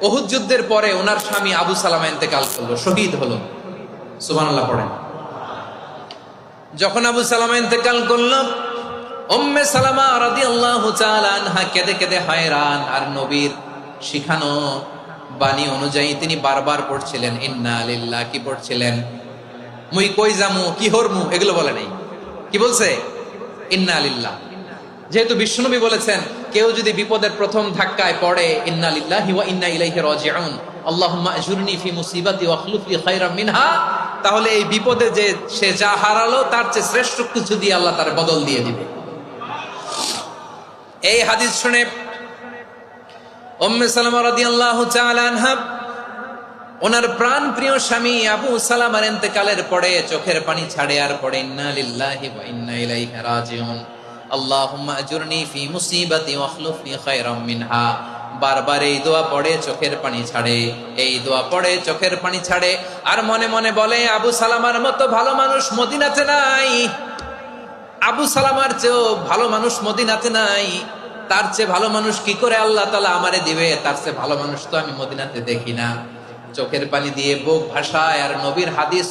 ওহুদ যুদ্ধের পরে ওনার স্বামী আবু সালামা ইন্তেকাল করল, শহীদ হলো। সুবহানাল্লাহ পড়েন। যখন আবু সালামা ইন্তেকাল করল, উম্মে সালামা রাদিয়াল্লাহু তাআলা আনহা কেঁদে কেঁদে হয়রান, আর নবীর শিখানো বাণী অনুযায়ী তিনি বারবার পড়ছিলেন, ইন্না লিল্লাহ কি পড়ছিলেন? মুই কই জামু কি হরমু? এগুলো বলে নাই। কি বলছে? ইন্না লিল্লাহ যেহেতু বিশ্বনবী বলেছেন কেউ যদি বিপদের প্রথম ধাক্কায় পড়ে তাহলে এই বিপদে যে সে যা হারালো, তার চেয়ে শ্রেষ্ঠ কিছু দিয়ে আল্লাহ তার বদল দিয়ে দিবে। এই হাদিস শুনে আনহা, ওনার প্রাণ প্রিয় স্বামী আবু সালামার ইন্তেকালের পরে চোখের পানি ছাড়ে আর পড়ে, ইন্না ইন্না আল্লাহুম্মা আজুরনি ফি মুসিবাতি ওয়া খলুফনি খায়রাম মিনহা। বারবার এই দোয়া পড়ে, চোখের পানি ছাড়ে। এই দোয়া পড়ে, চোখের পানি ছাড়ে। আর মনে মনে বলে, আবু সালামার মতো ভালো মানুষ মদিনাতে নাই। আবু সালামার চেয়েও ভালো মানুষ মদিনাতে নাই। তার চেয়ে ভালো মানুষ কি করে আল্লাহ তালা আমারে দিবে? তার চেয়ে ভালো মানুষ তো আমি মদিনাতে দেখি না। চোখের পানি দিয়ে বুক ভাষায় আর নবীর হাদিস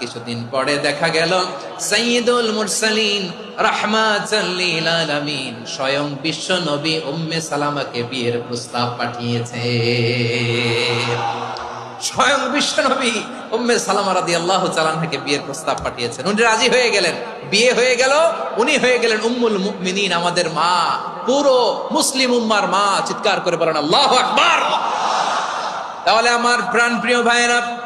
কিছুদিন পরে দেখা গেল, সাইয়্যিদুল মুরসালিন রাহমাতাল আলামিন স্বয়ং বিশ্ব নবী উম্মে সালামাকে বিয়ের প্রস্তাব পাঠিয়েছে। স্বয়ং বিশ্ব নবী উম্মে বিয়ের প্রস্তাব পাঠিয়েছেন। উনি রাজি হয়ে গেলেন। বিয়ে হয়ে গেল, উনি হয়ে গেলেন উম্মুল মুমিনিন, আমাদের মা, পুরো মুসলিম উম্মার মা। চিৎকার করে বলেন, আল্লাহু আকবার! তাহলে আমার প্রাণ প্রিয় ভাইয়েরা